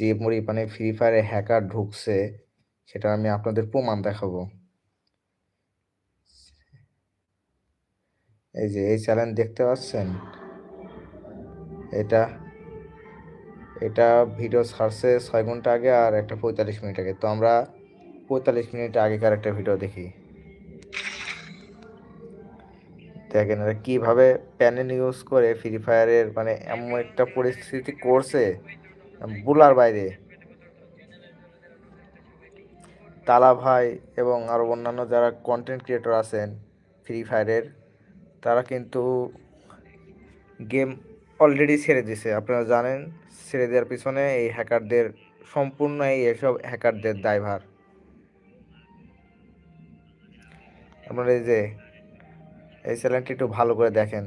যে পরিমাণে free ফায়ারে hacker ঢুকছে, সেটা আমি আপনাদের প্রমাণ দেখাবো। এই যে, এই চ্যালেঞ্জ দেখতে পাচ্ছেন? এটা এটা ভিডিও ছাড়ছে ছয় ঘণ্টা আগে আর একটা পঁয়তাল্লিশ মিনিট আগে। তো আমরা পঁয়তাল্লিশ মিনিট আগেকার একটা ভিডিও দেখি। দেখেন এরা কীভাবে প্যানেল ইউজ করে ফ্রি ফায়ারের মানে এমন একটা পরিস্থিতি করছে। বুলার বাইরে। তালা ভাই এবং আরও অন্যান্য যারা কন্টেন্ট ক্রিয়েটর আছেন ফ্রি ফায়ারের তারা কিন্তু গেম অলরেডি ছেড়ে দিছে। আপনারা জানেন, ছেড়ে দেওয়ার পিছনে এই হ্যাকারদের সম্পূর্ণ এই এসব হ্যাকারদের দায়ভার। আপনারা এই যে, এই চ্যানেলটি একটু ভালো করে দেখেন।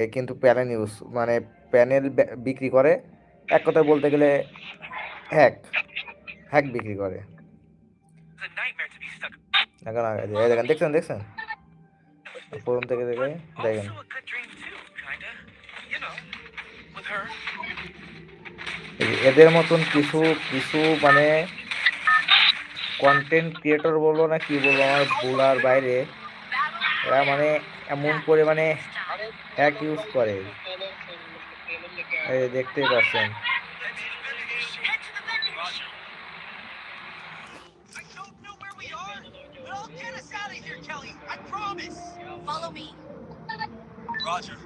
এ কিন্তু প্যানেল ইউজ মানে প্যানেল বিক্রি করে এক কথায় বলতে গেলে হ্যাক হ্যাক বিক্রি করে। দেখেন, দেখছেন দেখছেন? প্রথম থেকে দেখে দেখেন। এদের মতন কিছু কিছু মানে কন্টেন্ট ক্রিয়েটর বলব না, কি বলব, আমার বোলার বাইরে, এরা মানে এমন করে। মানে হ্যাক ইউজ করে এই যে দেখতেই পাচ্ছেন Follow me. Roger.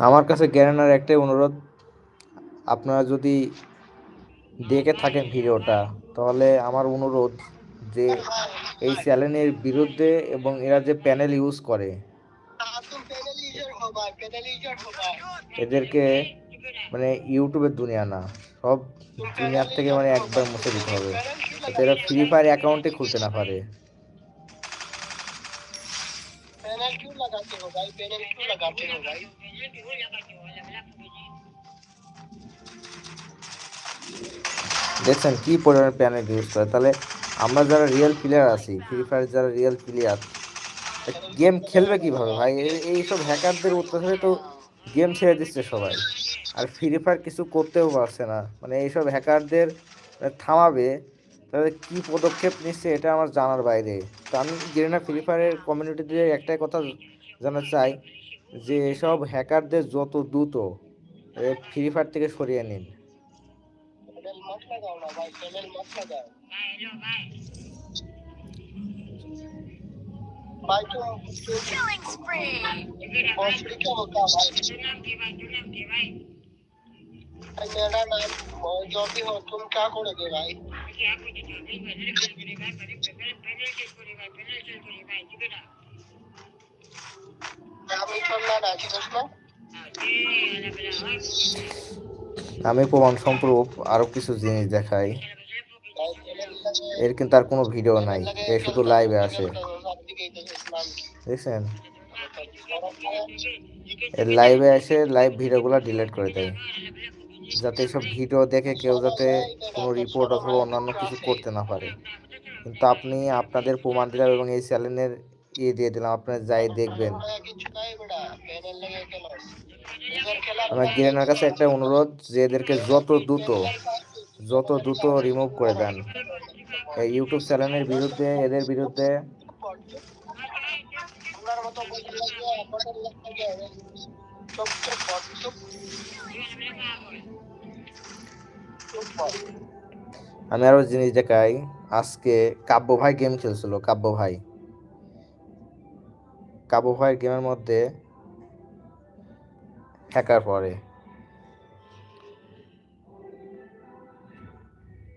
আমার কাছে জ্ঞানের একটাই অনুরোধ আপনারা যদি দেখে থাকেন ভিডিওটা তাহলে আমার অনুরোধ যে এই চ্যানেলের বিরুদ্ধে এবং এরা যে প্যানেল ইউজ করে এদেরকে মানে ইউটিউবের দুনিয়া না সব তিন অ্যাপ থেকে মানে একবার মুছে দিতে হবে। যাতে এরা ফ্রি ফায়ার অ্যাকাউন্টে খুলতে না পারে। দেখছেন কি পরিমাণে প্যানেল ইউজ করে তাহলে আমরা যারা রিয়েল প্লেয়ার আছি ফ্রি ফায়ার যারা রিয়েল প্লেয়ার গেম খেলবে কীভাবে? ভাই এইসব হ্যাকারদের অত্যাচারে তো গেম ছেড়ে দিচ্ছে সবাই। আর ফ্রি ফায়ার কিছু করতেও পারছে না। মানে এইসব হ্যাকারদের থামাবে তাদের কী পদক্ষেপ নিচ্ছে এটা আমার জানার বাইরে। তো আমি না ফ্রি ফায়ারের কমিউনিটিতে একটাই কথা জানা চাই যে এসব হ্যাকারদের যত দ্রুত ফ্রি ফায়ার থেকে সরিয়ে নিন। मेरा नाम और जो भी हो तुम क्या करोगे भाई আমি চললাম না ঠিক আছে না আমি প্রমাণ সম্প্রূপ আরো কিছু জিনিস দেখাই भाई पैनल लगे এর কিন্তু আর কোনো ভিডিও নাই এ শুধু লাইভে আসে দেখছেন এর লাইভে এসে লাইভ ভিডিওগুলো ডিলিট করে দেয় যাতে সব ভিডিও দেখে কেউ যাতে কোনো রিপোর্ট অথবা অন্যান্য কিছু করতে না পারে। কিন্তু আপনি আপনাদের প্রমাণ দিলাম এবং এই চ্যানেলের ইয়ে দিয়ে দিলাম, আপনারা যাই দেখবেন। আমার গিরেনার কাছে একটা অনুরোধ যে এদেরকে যত দ্রুত যত দ্রুত রিমুভ করে দেন। এই ইউটিউব চ্যানেলের বিরুদ্ধে, এদের বিরুদ্ধে আমি আরও জিনিস দেখাই। আজকে কাব্য ভাই গেম খেলছিল কাব্য ভাই। কাব্য ভাইয়ের গেমের মধ্যে হ্যাকার পরে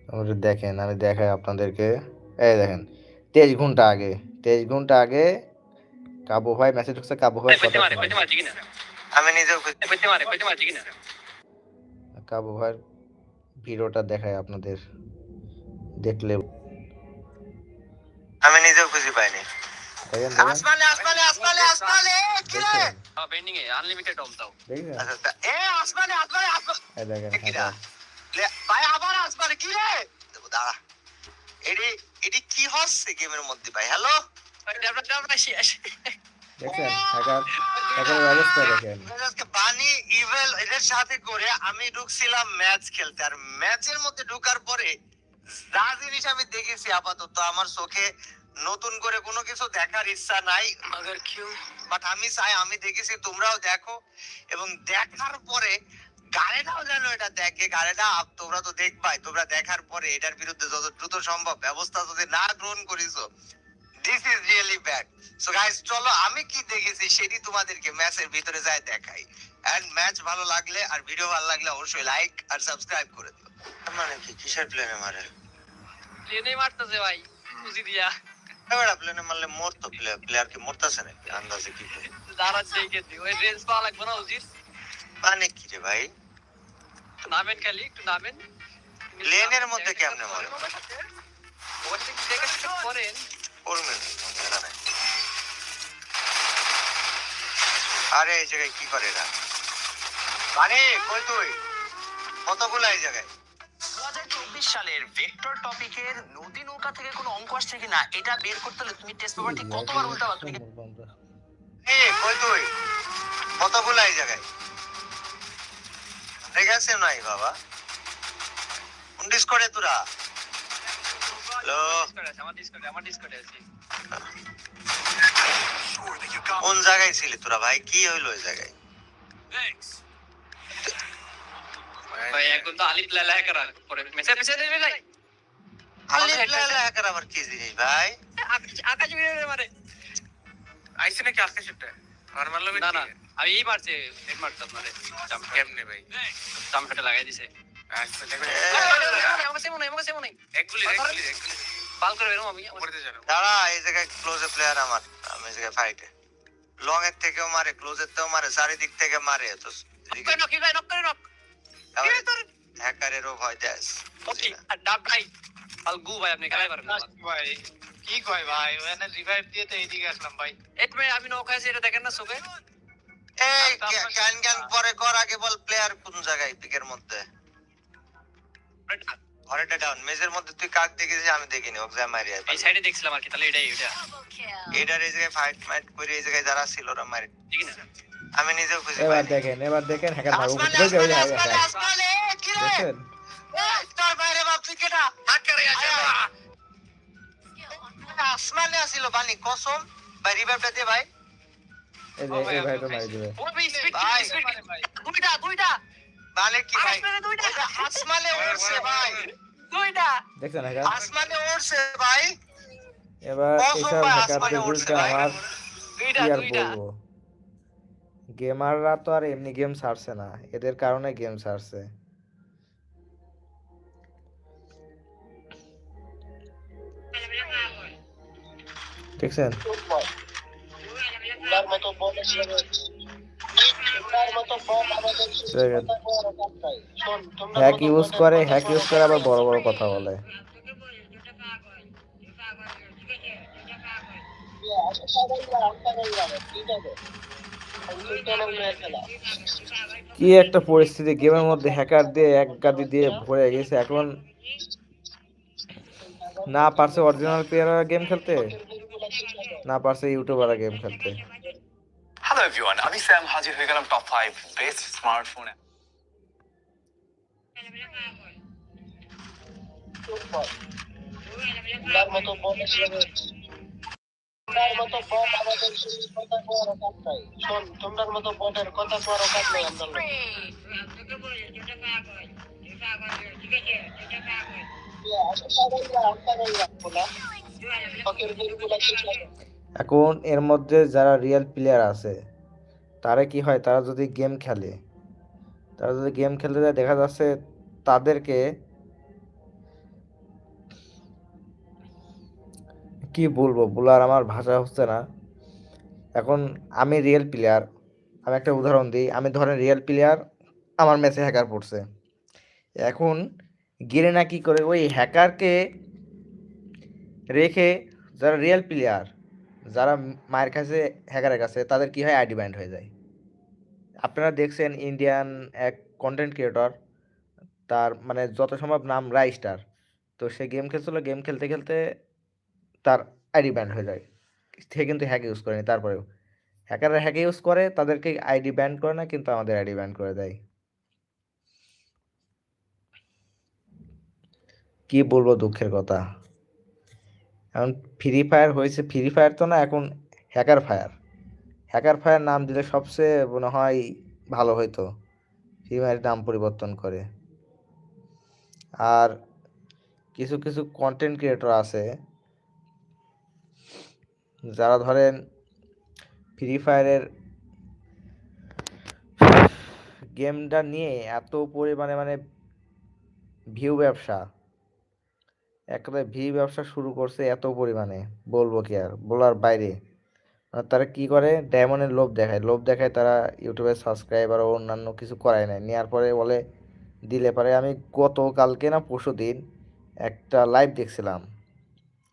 আপনারা দেখেন আমি দেখাই আপনাদেরকে। এই দেখেন তেইশ ঘণ্টা আগে তেইশ ঘণ্টা আগে কাব্য ভাই মেসেজ ঢুকছে কাব্য ভাই কথা। আমি নিজেও কাবু ভাইয়ের ভিডিওটা দেখায় আপনাদের। দেখলে আমি নিজেও খুঁজে পাইনি। দেখেন দেখেন। আসমানে আসমানে আসমানে আসমানে কি? রে দেখছেন এ আনলিমিটেড অফ দাও। আচ্ছা, আচ্ছা। এ আসমানে আসমানে আসমানে। দেখেন কি রে? হ্যাঁ, লে, ভাই আবার আসমানে কি রে? দেখো, দাঁড়া। এডি এডি কি হচ্ছে গেমের মধ্যে ভাই? হ্যালো? দেখেন ঢাকার ঢাকার অবস্থা দেখেন। বানি ইভেল এদের সাথে করে আমি ঢুকছিলাম ম্যাচ খেলতে। আর ম্যাচের মধ্যে ঢুকার পরে যা জিনিস আমি দেখেছি আপাতত আমার চোখে নতুন করে কোনো কিছু দেখার ইচ্ছা নাই। মাগার কিউ বাট আমি চাই আমি দেখেছি তোমরাও দেখো। এবং দেখার পরে গাড়িটাও যেন এটা দেখে গাড়িটা তোমরা তো দেখবাই তোমরা দেখার পরে এটার বিরুদ্ধে যত দ্রুত সম্ভব ব্যবস্থা যদি না গ্রহণ করিস this is really bad so guys চলো আমি কি দেখেছি সেটি তোমাদেরকে ম্যাচের ভিতরে যায় দেখাই। এন্ড ম্যাচ ভালো লাগলে আর ভিডিও ভালো লাগলে অবশ্যই লাইক আর সাবস্ক্রাইব করে দিও। মানে কি কিসের প্লেনে মারে? প্লেনে মারতেছে ভাই উজি দিয়া। এবার প্লেনে মারলে মরতো প্লেয়ার প্লেয়ার কি মরতেছে নাকি? আন্দাজে কি করে? দাঁড়াচ্ছে এই ওই রেঞ্জ পাওয়া লাগবে না উজির? মানে কি রে ভাই? নামেন খালি একটু নামেন। প্লেনের মধ্যে কেমনে মারে? দেখে করেন। করবেন? আরে এই জায়গায় কি করে এরা? মানে কই তুই? কতগুলো এই জায়গায়? সালের ভেক্টর টপিকের নদী নৌকা থেকে কোনো অঙ্ক আসছে কিনা এটা বের করতে হলে তুমি টেস্ট পেপারটি কতবার উল্টাবা তুমি এ কই তুই? কতগুলো এই জায়গায়? ঠিক আছে নাই বাবা? ডিসকর্ডে তোরা? হ্যালো কোন জায়গায় ছিলি তোরা ভাই? কি হইল ওই জায়গায়? ভাই এখন তো আলিফ লাইলা হ্যাকার করে মেসেজ মেসেজ দেবে ভাই। আলিফ লাইলা হ্যাকার আবার কি জিনিস ভাই? আকাশ আকাশ উড়ে মারে আইসে নাকি আকাশ একটা? আর মারলো না না আমি এই মারছে এই মারছে আপনারে কেমনে ভাই? চামড়াটা লাগাই দিছে। আমি দাঁড়া এই জায়গায় ক্লোজে প্লেয়ার আমার আমি জায়গায় ফাইটে লং এর থেকেও মারে ক্লোজের থেকেও মারে চারিদিক থেকে মারে তো হ্যাকারেরও ভয় দেয় ডাব ভাই ভাই আপনি খেলাই পারেন ভাই কি কয় ভাই ওখানে রিভাইভ দিয়ে তো এইদিকে আসলাম ভাই। এই তুমি আমি নৌকা আছি এটা দেখেন না চোখে। এই ক্যান ক্যান পরে কর আগে বল প্লেয়ার কোন জায়গায় পিকের মধ্যে। ঘরেটা ডাউন মেজের মধ্যে তুই কাক দেখেছিস আমি দেখিনি ওকে যা মারি এই সাইডে দেখছিলাম আর কি তাহলে এটাই এটা Double kill. এটার এই জায়গায় ফাইট মাইট করে এই জায়গায় যারা ছিল ওরা মারি ঠিক না আমি নিজেও খুঁজে এবার পাইনি দেখেন এবার দেখেন হ্যাকার মারবো আসমানে, কোথায় যাবে আসমানে, আসমানে, হ্যাকার আসমানে, এ, কি রে? দেখছেন এই, তোর বাইরে বাপ তুই কেডা? হাক্কারে আছে আয়, আয়। Skill on fire. আসমানে আসিল বানি কসম ভাই রিভাইভটা দে ভাই এই যে এই ভাই তো মারি দিবে ও ভাই স্পিড ভাই। স্পিড দুইটা দুইটা মানে কি ভাই? আসমানে উড়ছে ভাই। দুইটা। দেখছেন আসমানে উড়ছে ভাই। এবার ভাই, হ্যাকারদের বিরুদ্ধে আমার কি আর বলব? গেমাররা তো আর এমনি গেম ছাড়ছে না। এদের কারণে গেম ছাড়ছে। দেখছেন? হ্যাক ইউজ করে, হ্যাক ইউজ করে আবার বড় বড় কথা বলে। কি একটা পরিস্থিতি, গেমের মধ্যে হ্যাকার দিয়ে এক গাদি দিয়ে ভরে গেছে, এখন না পারছে অরিজিনাল প্লেয়াররা গেম খেলতে? না পারছে ইউটিউবাররা গেম খেলতে? হ্যালো এভরিওয়ান আমি স্যাম হাজির হয়ে গেলাম টপ ফাইভ বেস্ট স্মার্টফোন তার মতো আমাদের কথা কথা কোয়ার কাজ নাই আমরা. এখন এর মধ্যে যারা রিয়েল প্লেয়ার আছে, তারা কি হয়? তারা যদি গেম খেলে, তারা যদি গেম খেলতে যায়, দেখা যাচ্ছে তাদেরকে কি বলব? বলার আমার ভাষা হচ্ছে না। এখন আমি রিয়েল প্লেয়ার আমি একটা উদাহরণ দিই। আমি ধরেন রিয়েল প্লেয়ার আমার ম্যাচে হ্যাকার পড়ছে। এখন গিরে না কি করে ওই হ্যাকারকে রেখে যারা রিয়েল প্লেয়ার যারা মায়ের কাছে হ্যাকারের কাছে, তাদের কি হয়, আইডি ব্যান্ড হয়ে যায়। আপনারা দেখছেন ইন্ডিয়ান এক কন্টেন্ট ক্রিয়েটর তার মানে যত সম্ভব নাম রাইস্টার তো সে গেম খেলছিল গেম খেলতে খেলতে তার আইডি ব্যান্ড হয়ে যায়। সে কিন্তু হ্যাক ইউজ করেনি, তারপরেও। হ্যাকাররা হ্যাক ইউজ করে, তাদেরকে আইডি ব্যান্ড করে না, কিন্তু আমাদের আইডি ব্যান্ড করে দেয়। কি বলব দুঃখের কথা? এখন ফ্রি ফায়ার হয়েছে ফ্রি ফায়ার তো না এখন হ্যাকার ফায়ার হ্যাকার ফায়ার নাম দিলে সবচেয়ে মনে হয় ভালো হইতো। ফ্রি ফায়ার নাম পরিবর্তন করে। আর কিছু কিছু কন্টেন্ট ক্রিয়েটর আছে। যারা ধরেন ফ্রি ফায়ারের গেমটা নিয়ে এত পরিমাণে মানে ভিউ ব্যবসা। এক ভি ব্যবসা শুরু করছে এত পরিমাণে, বলব কি আর, বলার বাইরে। আর তারা কি করে? ডায়মন্ডের লোভ দেখায় লোভ দেখায় তারা ইউটিউবে সাবস্ক্রাইবার ও অন্যান্য কিছু করায় না নেওয়ার পরে বলে, দিলে পারে আমি গতকালকে না পরশু দিন একটা লাইভ দেখছিলাম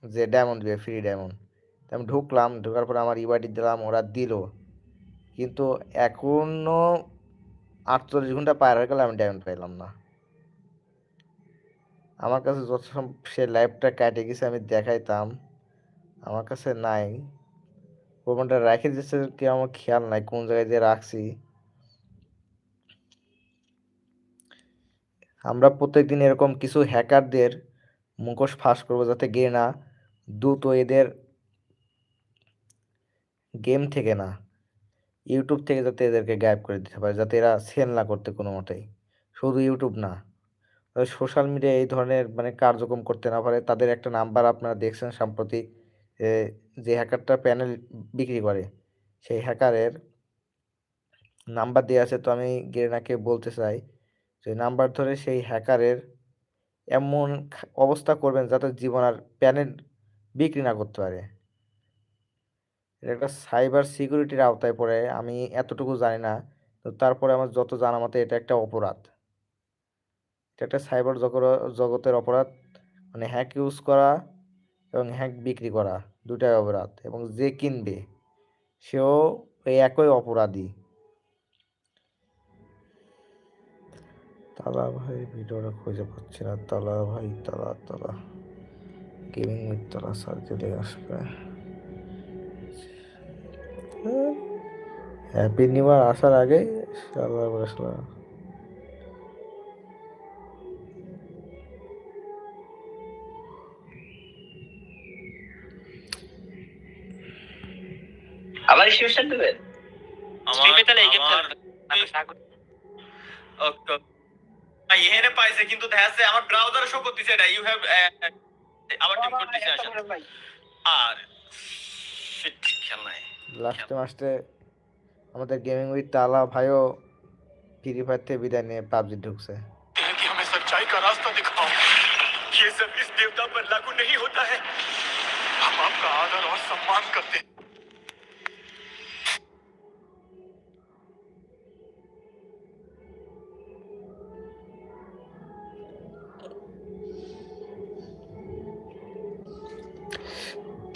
যে ডায়মন্ড দিবে ফ্রি ডায়মন্ড। আমি ঢুকলাম, ঢোকার পরে আমার ইবাডি দিলাম, ওরা দিল। কিন্তু এখনও আটচল্লিশ ঘণ্টা পার হয়ে গেলে আমি ডায়মন্ড পাইলাম না। আমার কাছে যত সে লাইভটা কাটে গেছে, আমি দেখাইতাম। আমার কাছে নাই। প্রমাণটা রেখে দিচ্ছে কি আমার খেয়াল নাই কোন জায়গায় দিয়ে রাখছি। আমরা প্রত্যেকদিন এরকম কিছু হ্যাকারদের মুখোশ ফাঁস করব যাতে গিয়ে না দ্রুত এদের গেম থেকে না ইউটিউব থেকে যাতে এদেরকে গায়েব করে দিতে পারে, যাতে এরা সেল না করতে কোনো মতেই শুধু ইউটিউব না। সোশ্যাল মিডিয়া এই ধরনের মানে কার্যক্রম করতে না পারে। তাদের একটা নাম্বার আপনারা দেখছেন সাম্প্রতিক যে হ্যাকারটা প্যানেল বিক্রি করে, সেই হ্যাকারের নাম্বার দেওয়া আছে। তো আমি গেরেনাকে বলতে চাই যে নাম্বার ধরে সেই হ্যাকারের এমন অবস্থা করবেন যাতে জীবন আর প্যানেল বিক্রি না করতে পারে। এটা একটা সাইবার সিকিউরিটির আওতায় পড়ে, আমি এতটুকু জানি না। তো তারপরে আমার যত জানা মতে এটা একটা অপরাধ। এটা একটা সাইবার জগতের অপরাধ। মানে হ্যাক ইউজ করা এবং হ্যাক বিক্রি করা দুটাই অপরাধ এবং যে কিনবে, সেও এই একই অপরাধী। তালা ভাই, ভিডিওটা খুঁজে পাচ্ছি না। তালা ভাই, তালা তালা। গেমিং উইথ তালা সার্চ দিলে আসবে। হ্যাপি নিউ ইয়ার আসার আগে শালা আবার শিবসার দেবেন স্ট্রিমে তাহলে এই গেম আমার- ওকে এখানে পাইছে কিন্তু দেখা যাচ্ছে আমার ব্রাউজারে শো করতেছে এটা ইউ হ্যাভ আবার টিম করতেছে আসলে আর shit, খেয়াল নাই লাস্টে মাস্টে আমাদের গেমিং উইথ তালা ভাইও ফ্রি ফায়ার থেকে বিদায় নিয়ে পাবজি ঢুকছে हैं कि हमें सच्चाई का रास्ता दिखाओ ये सब इस देवता पर लागू नहीं होता है हम आपका आदर और सम्मान करते हैं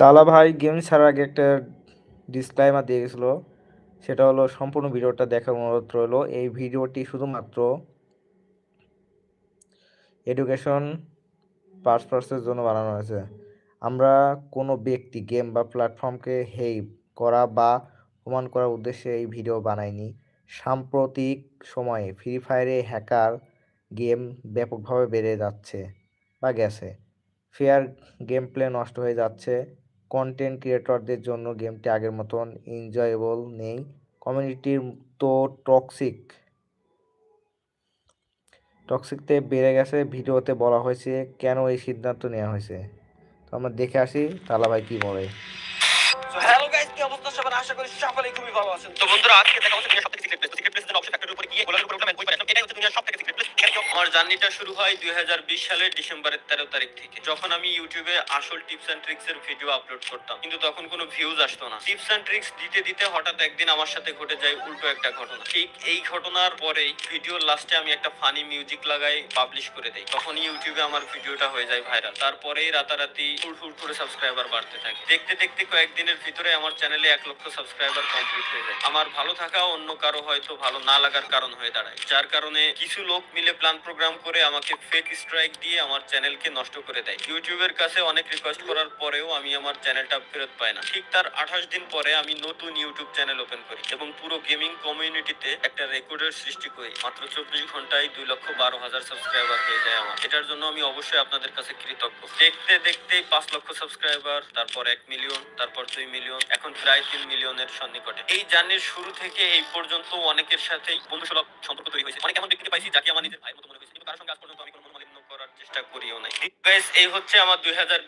তালা ভাই গেম ছাড়ার আগে একটা ডিসক্লাইমার দিয়ে গেছিল। সেটা হলো সম্পূর্ণ ভিডিওটা দেখার অনুরোধ রইল। এই ভিডিওটি শুধুমাত্র এডুকেশন পারপাসের জন্য বানানো হয়েছে। আমরা কোনো ব্যক্তি গেম বা প্ল্যাটফর্মকে হেই করা বা প্রমাণ করার উদ্দেশ্যে এই ভিডিও বানাইনি। সাম্প্রতিক সময়ে ফ্রি ফায়ারে হ্যাকার গেম ব্যাপকভাবে বেড়ে যাচ্ছে বা গেছে। ফেয়ার গেম প্লে নষ্ট হয়ে যাচ্ছে। কন্টেন্ট ক্রিয়েটরদের জন্য গেমটি আগের মতন এনজয়েবল নেই। কমিউনিটির তো টক্সিক টক্সিকতে বেড়ে গেছে, ভিডিওতে বলা হয়েছে, কেন এই সিদ্ধান্ত নেওয়া হয়েছে? তো আমরা দেখে আসি, তালা ভাই কি বলে। হ্যালো কি অবস্থা সবার? আশা করি সকলেই খুবই ভালো আছেন। তো বন্ধুরা, আজকে দেখা হচ্ছে আমার জার্নিটা শুরু হয় দুই হাজার বিশ সালের ডিসেম্বরের তেরো তারিখ থেকে, যখন আমি ইউটিউবে আসল টিপস অ্যান্ড ট্রিক্স এর ভিডিও আপলোড করতাম। কিন্তু তখন কোনো ভিউজ আসতো না। টিপস অ্যান্ড ট্রিক্স দিতে দিতে হঠাৎ একদিন আমার সাথে ঘটে যায় উল্টো একটা ঘটনা। ঠিক এই ঘটনার পরেই ভিডিওর লাস্টে আমি একটা ফানি মিউজিক লাগাই পাবলিশ করে দেই। তখন ইউটিউবে আমার ভিডিওটা হয়ে যায় ভাইরাল তারপরেই রাতারাতি ফুল করে সাবস্ক্রাইবার বাড়তে থাকে। দেখতে দেখতে কয়েকদিনের ভিতরে আমার চ্যানেলে এক লক্ষ সাবস্ক্রাইবার কমপ্লিট হয়ে যায়। আমার ভালো থাকা অন্য কারও হয়তো ভালো না লাগার কারণ হয়ে দাঁড়ায়। যার কারণে কিছু লোক মিলে প্ল্যান প্রোগ্রাম করে আমাকে ফেক স্ট্রাইক দিয়ে আমার চ্যানেলকে নষ্ট করে দেয়। ইউটিউবের কাছে অনেক রিকোয়েস্ট করার পরেও আমি আমার চ্যানেলটা ফেরত পাই না। ঠিক তার আঠাশ দিন পরে আমি নতুন ইউটিউব চ্যানেল ওপেন করি এবং পুরো গেমিং কমিউনিটিতে একটা রেকর্ডের সৃষ্টি করি। মাত্র চব্বিশ ঘন্টায় দুই লক্ষ বারো হাজার সাবস্ক্রাইবার হয়ে যায় আমার। এটার জন্য আমি অবশ্যই আপনাদের কাছে কৃতজ্ঞ। দেখতে দেখতেই পাঁচ লক্ষ সাবস্ক্রাইবার তারপর এক মিলিয়ন তারপর দুই মিলিয়ন এখন প্রায় তিন মিলিয়নের সন্নিকটে। এই জার্নির শুরু থেকে এই পর্যন্ত অনেকের সাথে বন্ধুসুলভ সম্পর্ক তৈরি হয়েছে। অনেক এমন ব্যক্তিকে পাইছি যাকে আমার নিজের ভাইয়ের মতো ফায়ার ফায়ার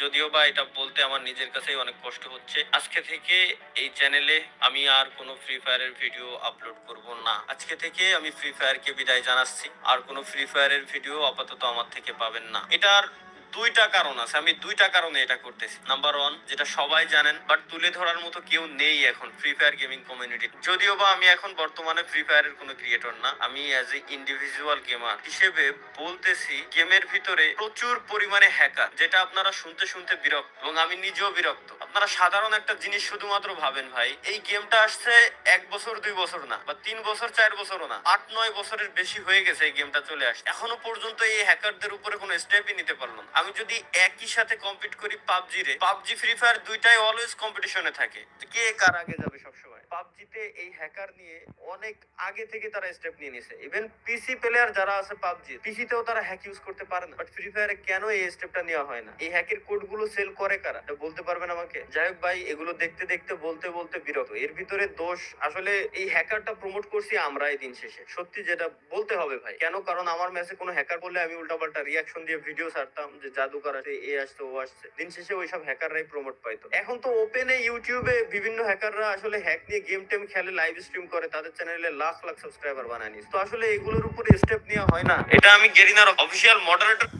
যদিও বা এটা বলতে আমার নিজের কাছেই অনেক কষ্ট হচ্ছে। আজকে থেকে এই চ্যানেলে আমি আর কোনো ফ্রি ফায়ারের ভিডিও আপলোড করব না। আজকে থেকে আমি ফ্রি ফায়ারকে বিদায় জানাচ্ছি। আর কোনো ফ্রি ফায়ারের ভিডিও আপাতত আমার থেকে পাবেন না। এটার দুইটা কারণ আছে। আমি দুইটা কারণে এটা করতেছি। নাম্বার ওয়ান যেটা সবাই জানেন বাট তুলে ধরার মতো কেউ নেই এখন ফ্রি ফায়ার গেমিং কমিউনিটি যদিও বা আমি এখন বর্তমানে ফ্রি ফায়ারের কোনো ক্রিয়েটর না, আমি অ্যাজ এ ইন্ডিভিজুয়াল গেমার হিসেবে বলতেছি গেমের ভিতরে প্রচুর পরিমাণে হ্যাকার যেটা আপনারা শুনতে শুনতে বিরক্ত, এবং আমি নিজেও বিরক্ত। আপনারা সাধারণ একটা জিনিস শুধুমাত্র ভাবেন ভাই, এই গেমটা আসছে এক বছর, দুই বছর না, বা তিন বছর, চার বছরও না, আট, নয় বছরের বেশি হয়ে গেছে এই গেমটা চলে আসছে। এখনও পর্যন্ত এই হ্যাকারদের উপরে কোনো স্টেপই নিতে পারল না। আমি যদি একই সাথে কম্পিট করি পাবজি রে, পাবজি ফ্রি ফায়ার দুইটাই অলওয়েজ কম্পিটিশনে থাকে। কে কার আগে যাবে সবসময়? পাবজিতে এই হ্যাকার নিয়ে অনেক আগে থেকে তারা স্টেপ নিয়ে নিছে। ইভেন পিসি প্লেয়ার যারা আছে পাবজি পিসিতেও তারা হ্যাক ইউজ করতে পারে না। বাট ফ্রি ফায়ারে কেন এই স্টেপটা নেওয়া হয় না? এই হ্যাকের কোডগুলো সেল করে? কারা বলতে পারবেন আমাকে? যাই হোক ভাই, এগুলো দেখতে দেখতে, বলতে বলতে বিরত এর ভিতরে দোষ, আসলে এই হ্যাকারটা প্রমোট করছি আমরাই দিন শেষে। সত্যি যেটা বলতে হবে ভাই, কেন? কারণ আমার ম্যাচে কোনো হ্যাকার বললে আমি উল্টাপাল্টা রিয়াকশন দিয়ে ভিডিও ছাড়তাম যে জাদুকর আছে, এ আসছে, ও আসছে। দিন শেষে ওইসব হ্যাকাররাই প্রমোট পাইতো। এখন তো ওপেনে ইউটিউবে বিভিন্ন হ্যাকাররা আসলে হ্যাক নিয়ে গেম টেম খেলে লাইভ স্ট্রিম করে তাদের চ্যানেলে লাখ লাখ সাবস্ক্রাইবার বানায় নিস। তো আসলে এগুলোর উপরে স্টেপ নেওয়া হয় না। এটা আমি গেরিনার অফিসিয়াল মডারেটর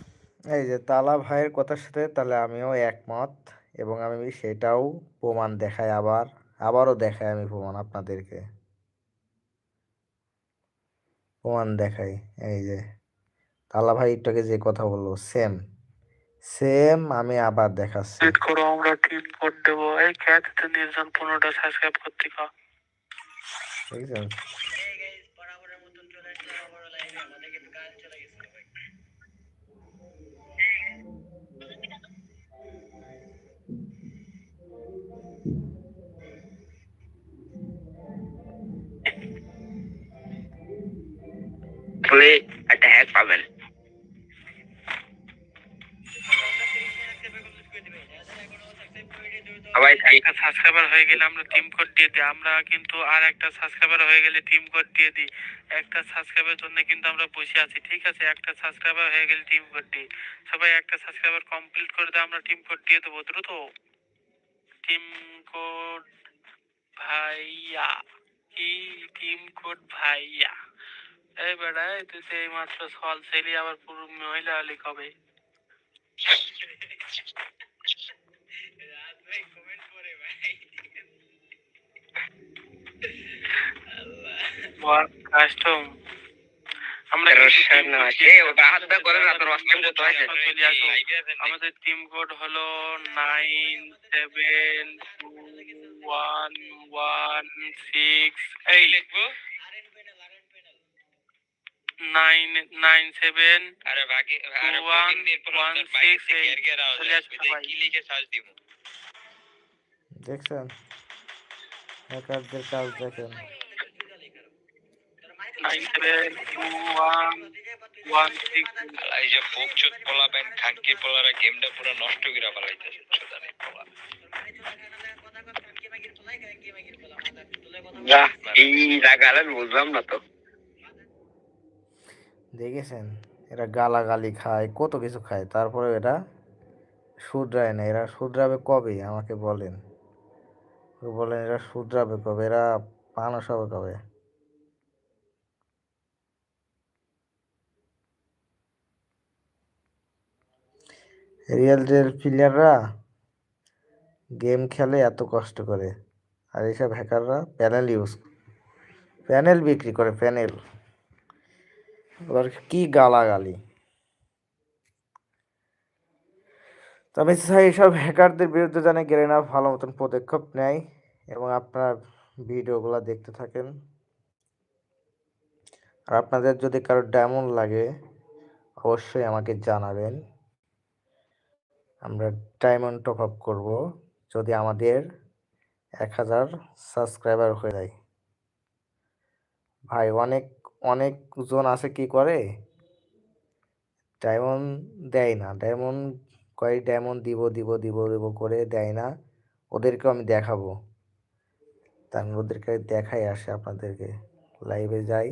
এই যে তালা ভাইয়ের কথার সাথে তাহলে আমিও একমত এবং আমি সেটাও প্রমাণ দেখাই আবার আবারও দেখাই আমি প্রমাণ আপনাদেরকে। প্রমাণ দেখাই এই যে তালা ভাই একটাকে যে কথা বলল সেম সেম আমি আবার দেখাচ্ছি। কমপ্লিট করো আমরা টিম কোড দেবো। এই খ্যাত নির্জন পনেরোটা সাবস্ক্রাইব করতে কা ঠিক আছে। দেখছেন তাহলে একটা হ্যাক পাবেন। সবাই একটা সাবস্ক্রাইবার হয়ে গেলে আমরা টিম কোড দিয়ে দিই। আমরা কিন্তু আর একটা সাবস্ক্রাইবার হয়ে গেলে টিম কোড দিয়ে দিই। একটা সাবস্ক্রাইবের জন্য কিন্তু আমরা বসে আছি ঠিক আছে? একটা সাবস্ক্রাইবার হয়ে গেলে টিম কোড দিই। সবাই একটা সাবস্ক্রাইবার কমপ্লিট করে দিয়ে আমরা টিম কোড দিয়ে দেবো দ্রুত। টিম কোড ভাইয়া কি টিম কোড ভাইয়া? এই বেড়া এই তুই এই মাত্র সল ছেলে আবার পুরো মহিলা হলি কবে? আমরা আমাদের টিম কোড হলো nine seven one one six এই nine nine seven one, one, six, eight. চলে আসবে সবাই। কি লিখে সার্চ দিব? দেখছেন? হ্যাকারদের কাজ দেখেন। Nine seven two one one six এই যে বুকচুত পোলা প্যান্ট খানকি পোলারা গেমটা পুরো নষ্ট করে ফেলাইতেছে চোদানে পোলা। এই লাগালে বুঝলাম না তো। দেখেছেন? এরা গালাগালি খায় কত কিছু খায়। তারপরে এরা শুধরায় না। এরা শুধরাবে কবে? আমাকে বলেন। বলেন এরা শুধরাবে কবে? এরা মানুষ হবে কবে? রিয়েল রিয়েল প্লেয়াররা গেম খেলে এত কষ্ট করে। আর এইসব হ্যাকাররা প্যানেল ইউজ প্যানেল বিক্রি করে প্যানেল এবার কি গালাগালি। তবে স্যার, এইসব হ্যাকারদের বিরুদ্ধে জানে গেলেনা ভালো মতন পদক্ষেপ নেয় এবং আপনার ভিডিওগুলো দেখতে থাকেন। আর আপনাদের যদি কারও ডায়মন্ড লাগে, অবশ্যই আমাকে জানাবেন। আমরা ডায়মন্ড টপ আপ করব যদি আমাদের এক হাজার সাবস্ক্রাইবার হয়ে যায়। ভাই, অনেক অনেক জন আছে কি করে? ডায়মন্ড দেয় না। ডায়মন্ড কয়েক ডায়মন্ড দিব দিব দিব দিব করে দেয় না। ওদেরকেও আমি দেখাবো। তার ওদেরকে দেখাই আসে আপনাদেরকে। লাইভে যাই।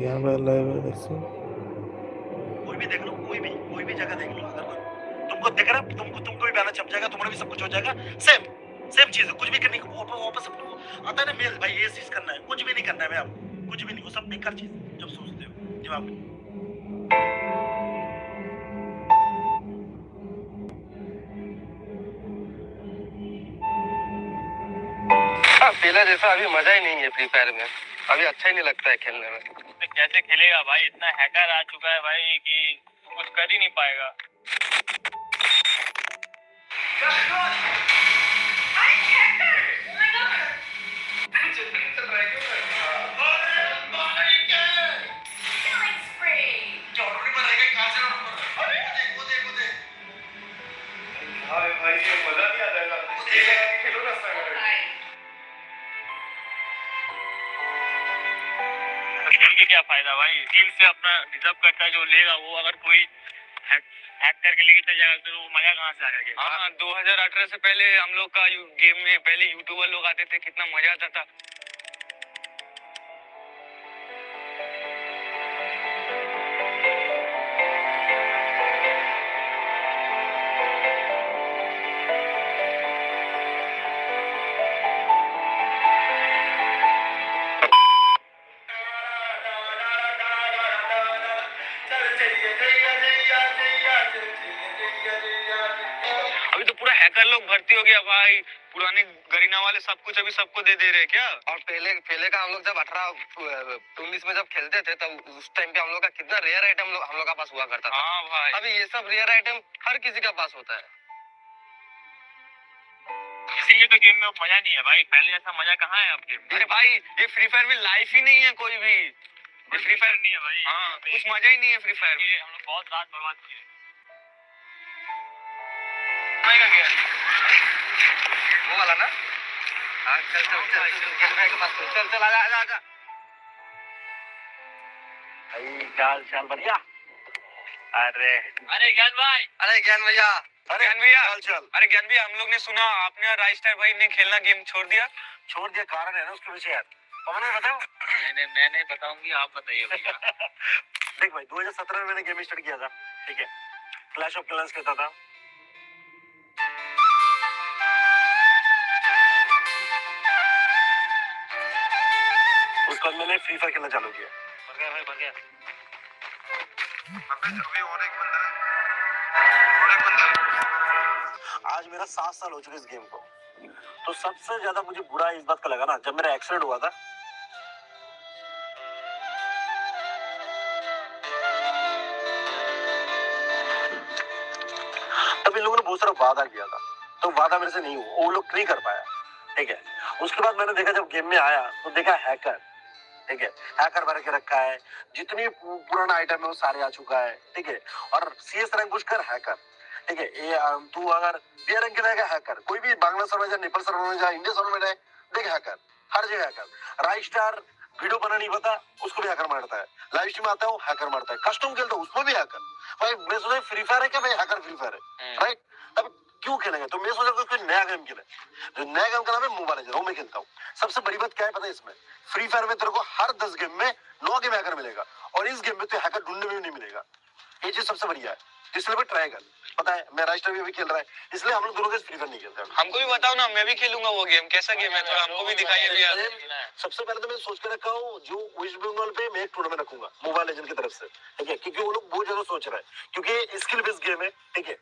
यहाँ पर लाइव है देखो तो कोई भी देख लो, कोई भी कोई भी जगह देख लो, अगर तुमको देख रहा तुमको तुमको भी बहना छप जाएगा, तुम्हारा भी सब कुछ हो जाएगा। सेम सेम चीज़ है कुछ भी करने को वापस वापस अपने आता है ना मेल भाई ये चीज़ करना है कुछ भी नहीं करना है भाई आप कुछ भी नहीं वो सब बेकार चीज़ जब सोचते हो दिमाग में। पहले जैसा अभी मज़ा ही नहीं है फ्री फायर में। अभी अच्छा ही नहीं लगता है खेलने में। तो कैसे खेलेगा भाई? इतना हैकर आ चुका है भाई कि कुछ कर ही नहीं पाएगा। फ़ायदा भाई टीम से अपना डिजर्व करता है जो लेगा, वो अगर कोई हैक करके लेके चल जाएगा तो वो मज़ा कहाँ से आएगा हाँ 2018 से पहले हम लोग का गेम में पहले यूट्यूबर लोग आते थे, कितना मज़ा आता था। गया भाई। पुराने गरीना वाले सब कुछ अभी सबको दे दे रहे क्या? और पहले पहले का हम लोग जब अठारह उन्नीस में जब खेलते थे तब उस टाइम पे हम लोग का कितना रेयर आइटम हम लोग का पास हुआ करता था। हाँ भाई। अभी ये सब रेयर आइटम हर किसी का पास होता है। इसीलिए तो गेम में मज़ा नहीं है भाई। पहले जैसा मज़ा कहाँ है गेम में? अरे भाई ये फ्री फायर में लाइफ ही नहीं है कोई भी। ये फ्री फायर नहीं है भाई। हाँ कुछ मज़ा ही नहीं है फ्री फायर में। हम लोग बहुत रात बर्बाद किए। वो वाला ना हाँ चल चल चल चल चल भाई के पास चल आजा आजा आजा भाई चाल चाल बढ़िया अरे अरे ज्ञान भाई अरे ज्ञान भैया अरे ज्ञान भैया चल अरे ज्ञान भैया हम लोग ने सुना आपने और राइस्टार भाई ने खेलना गेम छोड़ दिया छोड़ दिया कारण है ना उसके पीछे यार पवन बताओ मैंने मैं नहीं बताऊँगी आप बताइए भैया देख भाई 2017 में मैंने गेम स्टार्ट किया था ठीक है क्लैश ऑफ़ क्लैंस खेलता था उसके बाद मैंने फ्री फायर खेलना चालू किया। बढ़ गया भाई बढ़ गया। आज मेरा सात साल हो चुके इस गेम को। तो सबसे ज़्यादा मुझे बुरा इस बात का लगा ना जब मेरा एक्सीडेंट हुआ था। तब इन लोगों ने बहुत सारा वादा किया था। तो वादा मेरे से नहीं हुआ वो लोग नहीं कर पाया। ठीक है? उसके बाद मैंने देखा जब गेम में आया तो देखा हैकर ठीक है? हैकर भर के रखा है। जितनी पुराना आइटम है वो सारे आ चुका है। ठीक है? और सी एस रैंक कर हैकर ठीक है? ये तू अगर बी रैंक रहेगा हैकर कोई भी बांग्ला सर्वर जा नेपाल सर्वर में जा इंडिया सर्वर में रहे देख हैकर हर जगह हैकर राइट स्टार वीडियो बना नहीं पता उसको भी हैकर मारता है। लाइव स्ट्रीम आता है वो हैकर मारता है। कस्टम खेलता है उसमें भी हैकर भाई मैं सोचा फ्री फायर है क्या भाई? हैकर फ्री फायर है। राइट अब क्यों खेलेंगे? तो मैं सोचा कोई कोई नया गेम खेले। जो नया गेम का नाम है मोबाइल लेजेंड वो मैं खेलता हूँ। सबसे बड़ी बात क्या है पता है इसमें? फ्री फायर में तेरे को हर दस गेम में नौ गेम हैकर मिलेगा। और इस गेम में तो हैकर ढूँढने में भी नहीं मिलेगा। ये चीज़ सबसे बढ़िया है। इसलिए मैं ट्राई कर पता है मैं राष्ट्र भी अभी खेल रहा है। इसलिए हम लोग दोनों के फ्री फायर नहीं खेलते हमको भी बताओ ना मैं भी खेलूँगा वो गेम कैसा गेम है? थोड़ा हमको भी दिखाइए भैया। सबसे पहले तो मैं सोच के रखा हूँ जो वेस्ट बंगाल पे मैं एक टूर्नामेंट रखूँगा मोबाइल लेजेंड की तरफ़ से। ठीक है? क्योंकि वो लोग बहुत ज़्यादा सोच रहा है। क्योंकि स्किल बेस्ड गेम है। ठीक है?